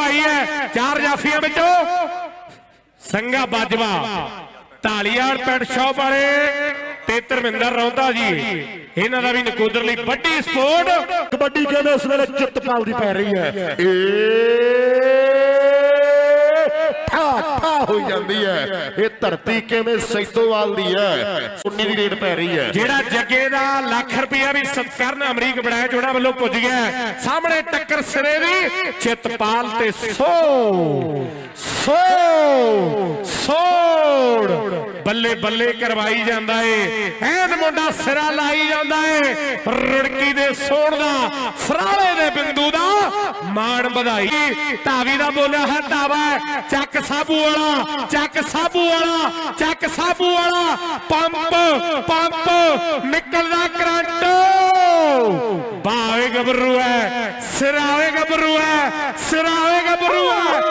ਭਾਈ ਹੈ ਚਾਰ ਜਾਫੀਆਂ ਵਿੱਚੋਂ। ਸੰਗਾ ਬਾਜਵਾ ਢਾਲੀਵਾਲ ਪੈਂਟ ਸ਼ਾਪ ਵਾਲੇ ਤੇ ਧਰਮਿੰਦਰ ਰੌਂਦਾ ਜੀ। ਇਹਨਾਂ ਦਾ ਵੀ ਨਕੋਦਰ ਲਈ ਵੱਡੀ ਸਪੋਰਟ। ਕਬੱਡੀ ਕਹਿੰਦੇ ਇਸ ਵੇਲੇ ਚਿੱਤਪਾਲ ਦੀ ਪੈ ਰਹੀ ਹੈ। ਏ ਠਾ ਠਾ ਹੋਈ ਜਾਂਦੀ ਹੈ। ਇਹ ਧਰਤੀ ਕਿਵੇਂ ਸੈਦੋਵਾਲ ਦੀ ਹੈ? ਸੁੰਨੀ ਦੀ ਰੇਡ ਪੈ ਰਹੀ ਹੈ। ਜਿਹੜਾ ਜੱਗੇ ਦਾ ਲੱਖ ਰੁਪਇਆ ਵੀ ਸਤਕਰਨ ਅਮਰੀਕ ਬਣਾਇਆ ਜੋੜਾ ਵੱਲੋਂ ਪੁੱਜ ਗਿਆ। ਸਾਹਮਣੇ ਟੱਕਰ ਸਿਰੇ ਦੀ, ਚਿਤਪਾਲ ਤੇ ਸੋ ਸੋ ਸੋੜ। ਬੱਲੇ ਬੱਲੇ ਕਰਵਾਈ ਜਾਂਦਾ ਏ। ਐਨ ਮੁੰਡਾ ਸਿਰਾ ਲਾਈ ਜਾਂਦਾ ਏ। ਰੁੜਕੀ ਦੇ ਸੋੜ ਦਾ, ਫਰਾਲੇ ਦੇ ਬਿੰਦੂ ਦਾ ਮਾਣ ਵਧਾਈ। ਧਾਵੀ ਦਾ ਬੋਲਿਆ ਹੈ ਧਾਵਾ ਚੱਕ ਸਾਬੂ ਵਾਲਾ, ਚੱਕ ਸਾਬੂ ਵਾਲਾ, ਚੱਕ ਸਾਬੂ ਵਾਲਾ। ਪੰਪ ਪੰਪ, ਨਿਕਲਦਾ ਕਰੰਟ। ਬਾਵੇ ਗੱਭਰੂ ਸਿਰ ਆਵੇ ਗੱਭਰੂ ਐ ਸਿਰ ਆਵੇ ਗੱਭਰੂ ਐ